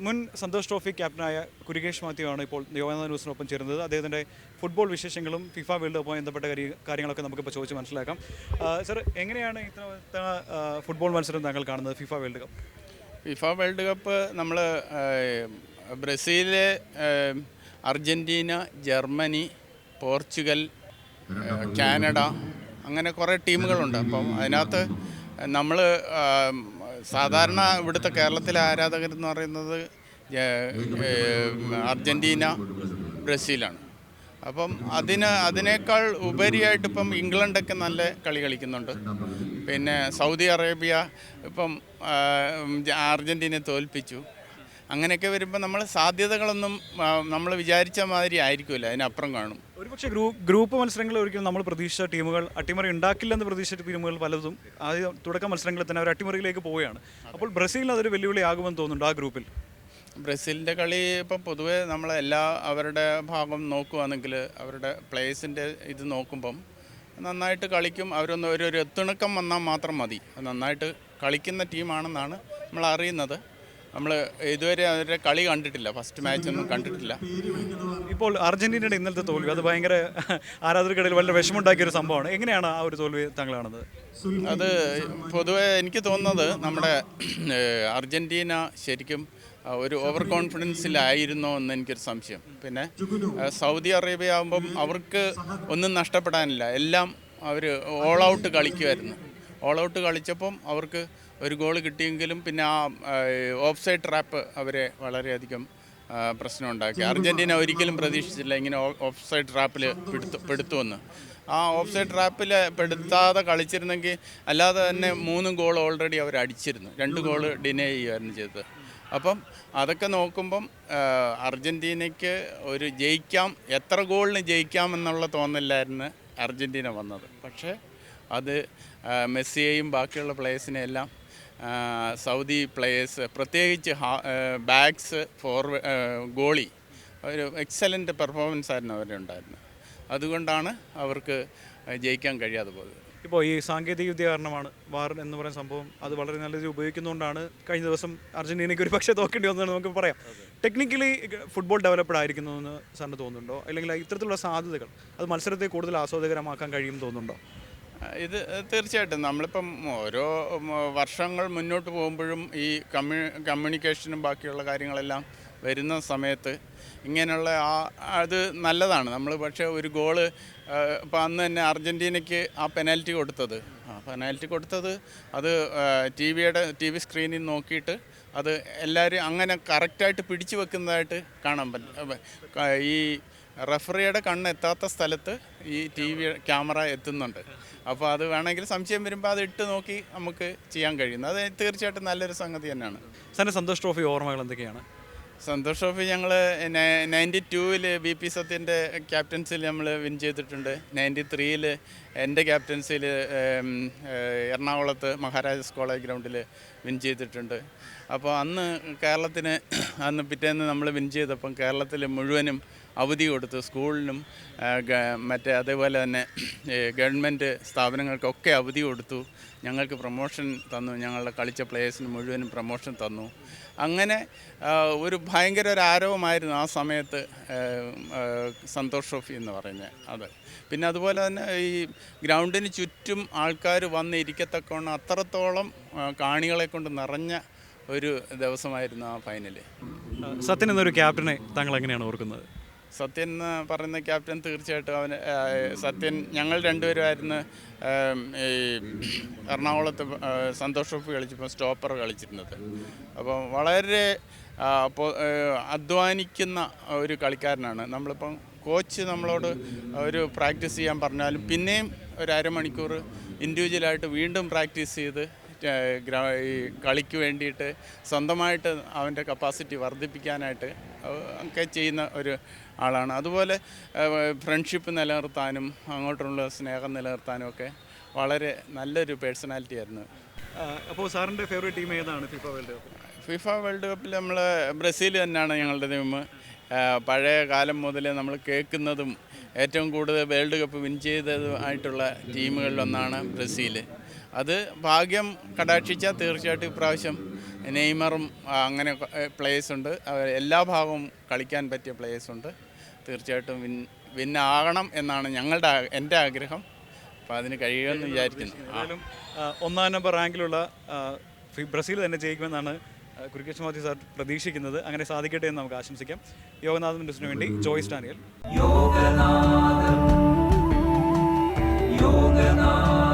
മുൻ സന്തോഷ് ട്രോഫി ക്യാപ്റ്റനായ കുരുകേഷ് മാത്യു ആണ് ഇപ്പോൾ യോനാഥ ന്യൂസിനൊപ്പം ചേരുന്നത്. അദ്ദേഹത്തിന്റെ ഫുട്ബോൾ വിശേഷങ്ങളും ഫിഫ വേൾഡ് കപ്പുമായി ബന്ധപ്പെട്ട കാര്യ- കാര്യങ്ങളൊക്കെ നമുക്കിപ്പോൾ ചോദിച്ച് മനസ്സിലാക്കാം. സർ എങ്ങനെയാണ് ഇത്ര ഫുട്ബോൾ മത്സരം താങ്കൾ കാണുന്നത് FIFA world cup? FIFA world cup നമ്മൾ ബ്രസീൽ ഏഹ്, അർജന്റീന ജർമ്മനി പോർച്ചുഗൽ കാനഡ അങ്ങനെ കുറേ ടീമുകളുണ്ട്. അപ്പം അതിനകത്ത് നമ്മൾ സാധാരണ ഇവിടുത്തെ കേരളത്തിലെ ആരാധകരെന്ന് പറയുന്നത് അർജന്റീന ബ്രസീലാണ്. അപ്പം അതിന് അതിനേക്കാൾ ഉപരിയായിട്ട് ഇപ്പം ഇംഗ്ലണ്ടൊക്കെ നല്ല കളി കളിക്കുന്നുണ്ട്. പിന്നെ സൗദി അറേബ്യ ഇപ്പം അർജന്റീനയെ തോൽപ്പിച്ചു. അങ്ങനെയൊക്കെ വരുമ്പോൾ നമ്മൾ സാധ്യതകളൊന്നും നമ്മൾ വിചാരിച്ച മാതിരി ആയിരിക്കില്ല അതിനപ്പുറം കാണും. ഒരുപക്ഷെ ഗ്രൂപ്പ് ഗ്രൂപ്പ് മത്സരങ്ങളിൽ ഒരിക്കലും നമ്മൾ പ്രതീക്ഷിച്ച ടീമുകൾ അട്ടിമറി ഉണ്ടാക്കില്ലെന്ന് പ്രതീക്ഷിച്ച ടീമുകൾ പലതും ആദ്യ തുടക്ക മത്സരങ്ങളിൽ തന്നെ അവർ അട്ടിമറിയിലേക്ക് പോവുകയാണ്. അപ്പോൾ ബ്രസീലിന് അതൊരു വെല്ലുവിളിയാകുമെന്ന് തോന്നുന്നുണ്ട് ആ ഗ്രൂപ്പിൽ? ബ്രസീലിന്റെ കളി ഇപ്പം പൊതുവേ നമ്മളെല്ലാ അവരുടെ ഭാഗം നോക്കുകയാണെങ്കിൽ അവരുടെ പ്ലേയേഴ്സിന്റെ ഇത് നോക്കുമ്പം നന്നായിട്ട് കളിക്കും. അവരൊന്ന് ഒരു ഒരു എത്തിണക്കം വന്നാൽ മാത്രം മതി. നന്നായിട്ട് കളിക്കുന്ന ടീമാണെന്നാണ് നമ്മൾ അറിയുന്നത്. നമ്മൾ ഇതുവരെ അവരുടെ കളി കണ്ടിട്ടില്ല. ഫസ്റ്റ് മാച്ച് ഒന്നും കണ്ടിട്ടില്ല. ഇപ്പോൾ അർജന്റീനയുടെ ഇന്നലത്തെ തോൽവി അത് ഭയങ്കര ആരാധകർക്കിടയിൽ വളരെ വിഷമുണ്ടാക്കിയ ഒരു സംഭവമാണ്. എങ്ങനെയാണ് ആ ഒരു തോൽവി താങ്കൾ കാണുന്നത് അത് പൊതുവെ എനിക്ക് തോന്നുന്നത് നമ്മുടെ അർജന്റീന ശരിക്കും ഒരു ഓവർ കോൺഫിഡൻസിലായിരുന്നോ എന്ന് എനിക്കൊരു സംശയം. പിന്നെ സൗദി അറേബ്യ ആകുമ്പം അവർക്ക് ഒന്നും നഷ്ടപ്പെടാനില്ല. എല്ലാം അവർ ഓൾ ഔട്ട് കളിക്കുമായിരുന്നു ഓൾ ഔട്ട് കളിച്ചപ്പം അവർക്ക് ഒരു ഗോൾ കിട്ടിയെങ്കിലും പിന്നെ ആ ഓഫ് സൈഡ് ട്രാപ്പ് അവരെ വളരെയധികം പ്രശ്നം ഉണ്ടാക്കി അർജന്റീന ഒരിക്കലും പ്രതീക്ഷിച്ചില്ല ഇങ്ങനെ ഓഫ് സൈഡ് ട്രാപ്പിൽ പെടുത്തു പെടുത്തുമെന്ന്. ആ ഓഫ് സൈഡ് ട്രാപ്പിൽ പെടുത്താതെ കളിച്ചിരുന്നെങ്കിൽ അല്ലാതെ തന്നെ മൂന്ന് ഗോൾ ഓൾറെഡി അവർ അടിച്ചിരുന്നു. രണ്ട് ഗോൾ ഡിനേ ചെയ്യുമായിരുന്നു ചെയ്തത്. അപ്പം അതൊക്കെ നോക്കുമ്പം അർജന്റീനയ്ക്ക് ഒരു ജയിക്കാം എത്ര ഗോളിന് ജയിക്കാം എന്നുള്ള തോന്നലായിരുന്നു അർജന്റീന വന്നത്. പക്ഷേ അത് മെസ്സിയെയും ബാക്കിയുള്ള പ്ലേയേഴ്സിനെ എല്ലാം സൗദി പ്ലേയേഴ്സ് പ്രത്യേകിച്ച് ബാക്സ് ഫോർവേ ഗോളി ഒരു എക്സലന്റ് പെർഫോമൻസ് ആയിരുന്നു അവരുടെ ഉണ്ടായിരുന്നത് അതുകൊണ്ടാണ് അവർക്ക് ജയിക്കാൻ കഴിയാതെ പോയത്. ഇപ്പോൾ ഈ സാങ്കേതിക വിദ്യ കാരണമാണ് വാർ എന്ന് പറയുന്ന സംഭവം അത് വളരെ നല്ല രീതിയിൽ ഉപയോഗിക്കുന്നതുകൊണ്ടാണ് കഴിഞ്ഞ ദിവസം അർജന്റീനയ്ക്ക് ഒരു പക്ഷേ തോക്കേണ്ടി വന്നതെന്ന് നമുക്ക് പറയാം. ടെക്നിക്കലി ഫുട്ബോൾ ഡെവലപ്ഡ് ആയിരിക്കുന്നു എന്ന് സാറിന് തോന്നുന്നുണ്ടോ? അല്ലെങ്കിൽ ഇത്തരത്തിലുള്ള സാധ്യതകൾ അത് മത്സരത്തെ കൂടുതൽ ആസ്വാദകരമാക്കാൻ കഴിയും തോന്നുന്നുണ്ടോ? ഇത് തീർച്ചയായിട്ടും. നമ്മളിപ്പം ഓരോ വർഷങ്ങൾ മുന്നോട്ട് പോകുമ്പോഴും ഈ കമ്മ്യൂ കമ്മ്യൂണിക്കേഷനും ബാക്കിയുള്ള കാര്യങ്ങളെല്ലാം വരുന്ന സമയത്ത് ഇങ്ങനെയുള്ള ആ അത് നല്ലതാണ്. നമ്മൾ പക്ഷേ ഒരു ഗോൾ ഇപ്പം അന്ന് തന്നെ അർജന്റീനയ്ക്ക് ആ പെനാൽറ്റി കൊടുത്തത്. ആ പെനാൽറ്റി കൊടുത്തത് അത് ടി വിയുടെ ടി വി സ്ക്രീനിൽ നോക്കിയിട്ട് അത് എല്ലാവരും അങ്ങനെ കറക്റ്റായിട്ട് പിടിച്ചു വെക്കുന്നതായിട്ട് കാണാൻ പറ്റും ഈ റഫറിയുടെ കണ്ണ് എത്താത്ത സ്ഥലത്ത് ഈ ടി വി ക്യാമറ എത്തുന്നുണ്ട്. അപ്പോൾ അത് വേണമെങ്കിൽ സംശയം വരുമ്പോൾ അത് ഇട്ട് നോക്കി നമുക്ക് ചെയ്യാൻ കഴിയുന്നു. അത് തീർച്ചയായിട്ടും നല്ലൊരു സംഗതി തന്നെയാണ്. സാറിന് സന്തോഷ് ട്രോഫി ഓർമ്മകൾ എന്തൊക്കെയാണ്? സന്തോഷ് ട്രോഫി ഞങ്ങൾ നയന്റി ടൂവിൽ ബി പി സത്യന്റെ ക്യാപ്റ്റൻസിൽ നമ്മൾ വിൻ ചെയ്തിട്ടുണ്ട്. നയന്റി ത്രീയിൽ എന്റെ ക്യാപ്റ്റൻസിൽ എറണാകുളത്ത് മഹാരാജാസ് കോളേജ് ഗ്രൗണ്ടിൽ വിൻ ചെയ്തിട്ടുണ്ട്. അപ്പോൾ അന്ന് കേരളത്തിന് അന്ന് പിറ്റേന്ന് നമ്മൾ വിൻ ചെയ്തപ്പം കേരളത്തിൽ മുഴുവനും അവധി കൊടുത്തു. സ്കൂളിനും മറ്റേ അതേപോലെ തന്നെ ഗവൺമെന്റ് സ്ഥാപനങ്ങൾക്കൊക്കെ അവധി കൊടുത്തു. ഞങ്ങൾക്ക് പ്രൊമോഷൻ തന്നു. ഞങ്ങളുടെ കളിച്ച പ്ലേയേഴ്സിന് മുഴുവനും പ്രൊമോഷൻ തന്നു. അങ്ങനെ ഒരു ഭയങ്കര ഒരു ആരവമായിരുന്നു ആ സമയത്ത് സന്തോഷ് ട്രോഫി എന്ന് പറയുന്നത് അത്. പിന്നെ അതുപോലെ തന്നെ ഈ ഗ്രൗണ്ടിന് ചുറ്റും ആൾക്കാർ വന്ന് ഇരിക്കത്തക്കവണ്ണം അത്രത്തോളം കാണികളെ കൊണ്ട് നിറഞ്ഞ ഒരു ദിവസമായിരുന്നു ആ ഫൈനൽ സത്യൻ എന്നൊരു ക്യാപ്റ്റനെ താങ്കൾ എങ്ങനെയാണ് ഓർക്കുന്നത്? സത്യൻ എന്ന് പറയുന്ന ക്യാപ്റ്റൻ തീർച്ചയായിട്ടും അവന് സത്യൻ ഞങ്ങൾ രണ്ടുപേരുമായിരുന്നു ഈ എറണാകുളത്ത് സന്തോഷ് ട്രോഫി കളിച്ചപ്പോൾ സ്റ്റോപ്പർ കളിച്ചിരുന്നത്. അപ്പോൾ വളരെ അധ്വാനിക്കുന്ന ഒരു കളിക്കാരനാണ്. നമ്മളിപ്പം കോച്ച് നമ്മളോട് ഒരു പ്രാക്ടീസ് ചെയ്യാൻ പറഞ്ഞാലും പിന്നെയും ഒരു അരമണിക്കൂർ ഇൻഡിവിജ്വലായിട്ട് വീണ്ടും പ്രാക്ടീസ് ചെയ്ത് ഈ കളിക്ക് വേണ്ടിയിട്ട് സ്വന്തമായിട്ട് അവന്റെ കപ്പാസിറ്റി വർദ്ധിപ്പിക്കാനായിട്ട് ഒക്കെ ചെയ്യുന്ന ഒരു ആളാണ്. അതുപോലെ ഫ്രണ്ട്ഷിപ്പ് നിലനിർത്താനും അങ്ങോട്ടുള്ള സ്നേഹം നിലനിർത്താനും ഒക്കെ വളരെ നല്ലൊരു പേഴ്സണാലിറ്റി ആയിരുന്നു. അപ്പോൾ സാറിന്റെ ഫേവറേറ്റ് ടീം ഏതാണ് FIFA world cup FIFA world കപ്പിൽ നമ്മൾ ബ്രസീൽ തന്നെയാണ് ഞങ്ങളുടെ ടീം പഴയ കാലം മുതലേ നമ്മൾ കേൾക്കുന്നതും ഏറ്റവും കൂടുതൽ വേൾഡ് കപ്പ് വിൻ ചെയ്തതുമായിട്ടുള്ള ടീമുകളിലൊന്നാണ് ബ്രസീൽ അത് ഭാഗ്യം കടാക്ഷിച്ചാൽ തീർച്ചയായിട്ടും ഇപ്രാവശ്യം നെയ്മറും അങ്ങനെ പ്ലേയേഴ്സ് ഉണ്ട്. എല്ലാ ഭാഗവും കളിക്കാൻ പറ്റിയ പ്ലേയേഴ്സ് ഉണ്ട്. തീർച്ചയായിട്ടും വിൻ വിൻ ആകണം എന്നാണ് ഞങ്ങളുടെ എന്റെ ആഗ്രഹം. അപ്പോൾ അതിന് കഴിയുമെന്ന് വിചാരിക്കുന്നു. ഒന്നാം നമ്പർ റാങ്കിലുള്ള ബ്രസീൽ തന്നെ ജയിക്കുമെന്നാണ് ആ, കുരുക്കേഷ് സാർ പ്രതീക്ഷിക്കുന്നത് അങ്ങനെ സാധിക്കട്ടെ എന്ന് നമുക്ക് ആശംസിക്കാം. യോഗനാഥൻ ന്യൂസിന് വേണ്ടി ജോയ്സ് ഡാനിയൽ. യോഗനാഥൻ. യോഗനാഥം